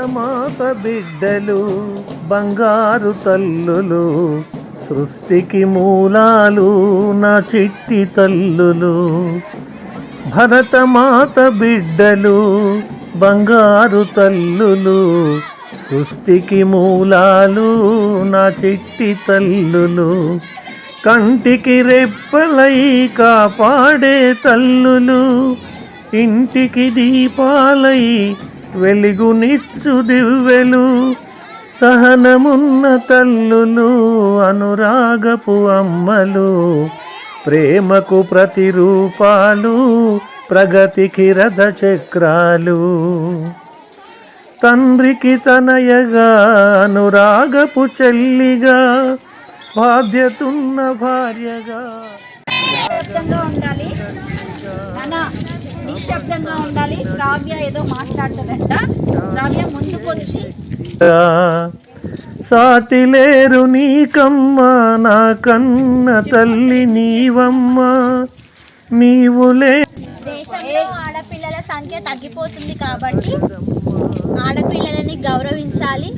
భరతమాత బిడ్డలు బంగారు తల్లులు సృష్టికి మూలాలు నా చిట్టి తల్లులు. భరతమాత బిడ్డలు బంగారు తల్లులు సృష్టికి మూలాలు నా చిట్టి తల్లులు. కంటికి రెప్పలై కాపాడే తల్లులు ఇంటికి దీపాలై వెలుగునిచ్చు దివ్వెలు సహనమున్న తల్లులు అనురాగపు అమ్మలు ప్రేమకు ప్రతిరూపాలు ప్రగతికి రథ చక్రాలు. తండ్రికి తనయగా అనురాగపు చెల్లిగా బాధ్యతున్న భార్యగా. ఉండాలి. నిశ్శబ్దంగా ఉండాలి. శ్రావ్య ఏదో మాట్లాడుతుందంట. శ్రావ్య ముందుకు వచ్చి సాటి లేరు నీకమ్మ నా కన్న తల్లి నీవమ్మ. నీవులే దేశంలో ఆడపిల్లల సంఖ్య తగ్గిపోతుంది కాబట్టి ఆడపిల్లలని గౌరవించాలి.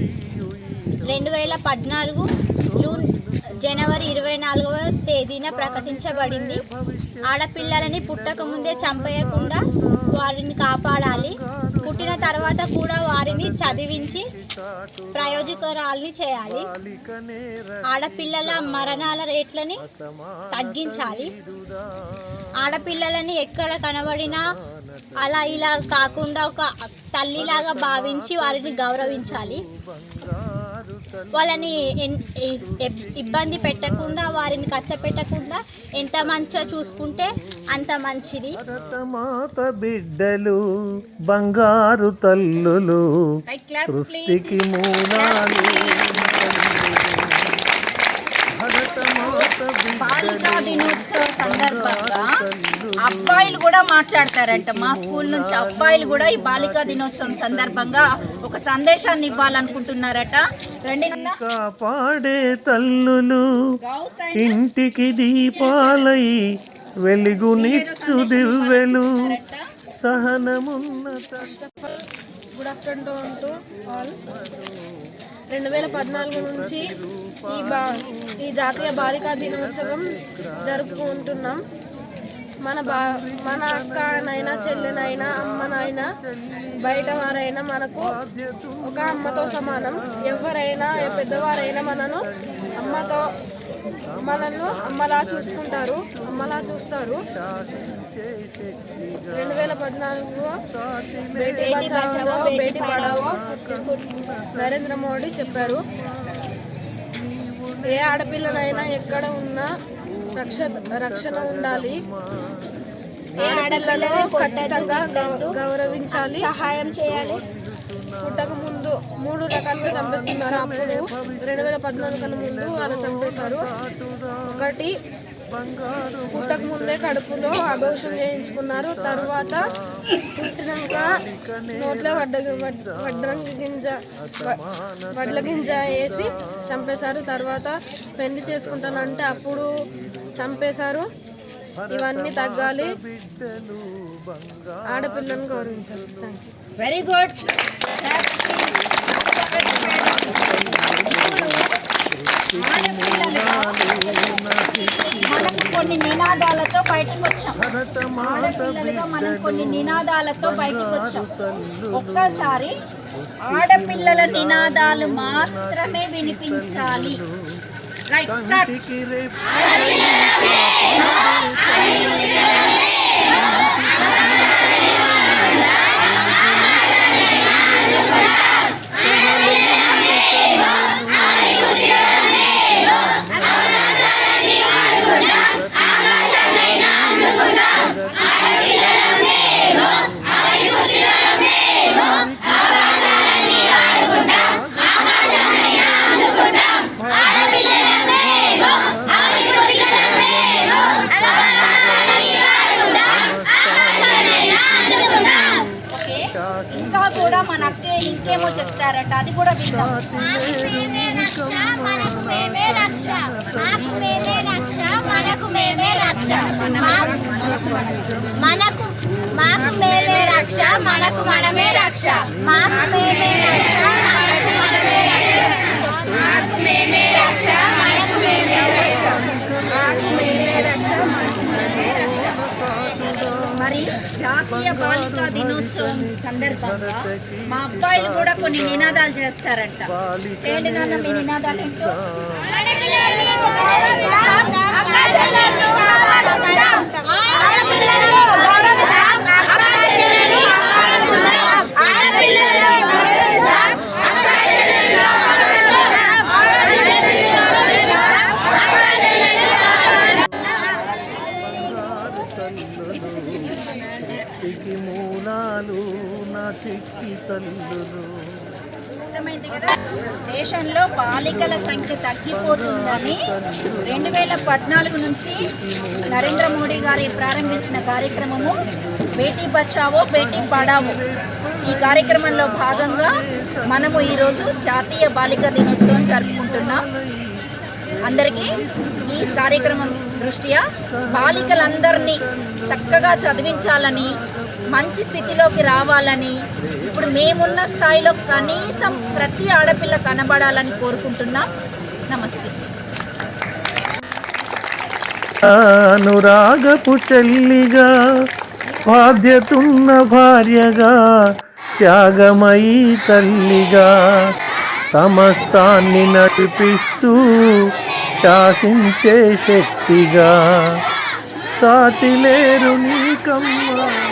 రెండు వేల పద్నాలుగు జూన్ జనవరి ఇరవై నాలుగవ తేదీన ప్రకటించబడింది. ఆడపిల్లలని పుట్టక ముందే చంపేయకుండా వారిని కాపాడాలి. పుట్టిన తర్వాత కూడా వారిని చదివించి ప్రయోజకరాల్ని చేయాలి. ఆడపిల్లల మరణాల రేట్లని తగ్గించాలి. ఆడపిల్లలని ఎక్కడ కనబడినా అలా ఇలా కాకుండా ఒక తల్లిలాగా భావించి వారిని గౌరవించాలి. వాళ్ళని ఇబ్బంది పెట్టకుండా వారిని కష్టపెట్టకుండా ఎంత మంచిగా చూసుకుంటే అంత మంచిది. భరతమాత బిడ్డలు బంగారు తల్లులు సృష్టికి మూలాలు. దినోత్సవ సందర్భంగా అబ్బాయిలు కూడా మాట్లాడతారంట మా స్కూల్ నుంచి అబ్బాయిలు కూడా ఈ బాలికా దినోత్సవం సందర్భంగా ఒక సందేశాన్ని ఇవ్వాలనుకుంటున్నారట రండి. కాపాడే తల్లులు ఇంటికి దీపాలై వెలుగునిచ్చు దివ్వెలు సహనమున్న. గుడ్ ఆఫ్టర్నూన్ టు ఆల్ రెండు వేల పద్నాలుగు నుంచి ఈ బా ఈ జాతీయ బాలికా దినోత్సవం జరుపుకుంటున్నాం మన బా మన అక్కనైనా చెల్లెనైనా అమ్మనైనా బయట వారైనా మనకు ఒక అమ్మతో సమానం. ఎవరైనా పెద్దవారైనా మనను అమ్మతో మనల్ని అమ్మలా చూసుకుంటారు అమ్మలా చూస్తారు. రెండు వేల పద్నాలుగులో బేటీ బచావో బేటీ పడావో. నరేంద్ర మోడీ చెప్పారు. ఏ ఆడపిల్లనైనా ఎక్కడ ఉన్నా రక్ష రక్షణ ఉండాలి. ఏ ఆడపిల్లను ఖచ్చితంగా గౌరవించాలి. సహాయం చేయాలి. పుట్టక ముందు మూడు రకాలుగా చంపేస్తున్నారు అప్పుడు. రెండు వేల పద్నాలుగు కన్నా ముందు అలా చంపేశారు. ఒకటి పుట్టక ముందే కడుపులో అఘోషం చేయించుకున్నారు. తర్వాత పుట్టినాక నోట్లో వడ్డ వడ్- వడ్రంగి గింజ వడ్ల గింజ వేసి చంపేశారు. తర్వాత పెళ్ళి చేసుకుంటానంటే అప్పుడు చంపేశారు. ఇవన్నీ తగ్గాలి. ఆడపిల్లను గౌరవించాలి. వెరీ గుడ్ మనకు కొన్ని నినాదాలతో బయటకు వచ్చాం. ఆడపిల్లలుగా మనం కొన్ని నినాదాలతో బయటకు వచ్చాం. ఒక్కసారి ఆడపిల్లల నినాదాలు మాత్రమే వినిపించాలి. Right start. ఏమో చెప్తారట అది కూడా విందాం. మనకు మేమే రక్ష. మాకు మేమే రక్ష మనకు మేమే రక్ష. మనకు మాకు మేమే రక్ష మనకు మనమే రక్ష. మాకు మేమే రక్ష సందర్భంగా మా అబ్బాయిలు కూడా కొన్ని నినాదాలు చేస్తారంట. చేయండి నాన్న మీ నినాదాలు ఏంటో. ఆడపిల్లల్ని సంఖ్య తగ్గిపోతుందని రెండు వేల పద్నాలుగు నుంచి నరేంద్ర మోడీ గారి ప్రారంభించిన కార్యక్రమము బేటీ బచావో బేటీ పడావో. ఈ కార్యక్రమంలో భాగంగా మనము ఈరోజు జాతీయ బాలిక దినోత్సవం జరుపుకుంటున్నాం. అందరికీ ఈ కార్యక్రమం దృష్ట్యా బాలికలందరినీ చక్కగా చదివించాలని మంచి స్థితిలోకి రావాలని ఇప్పుడు మేమున్న స్థాయిలో కనీసం ప్రతి ఆడపిల్ల కనబడాలని కోరుకుంటున్నాం. నమస్తే. అనురాగపు చెల్లిగా బాధ్యతున్న భార్యగా త్యాగమయీ తల్లిగా సమస్తాన్ని నడిపిస్తూ శాసించే శక్తిగా. సాటిలేరు నీకమ్మా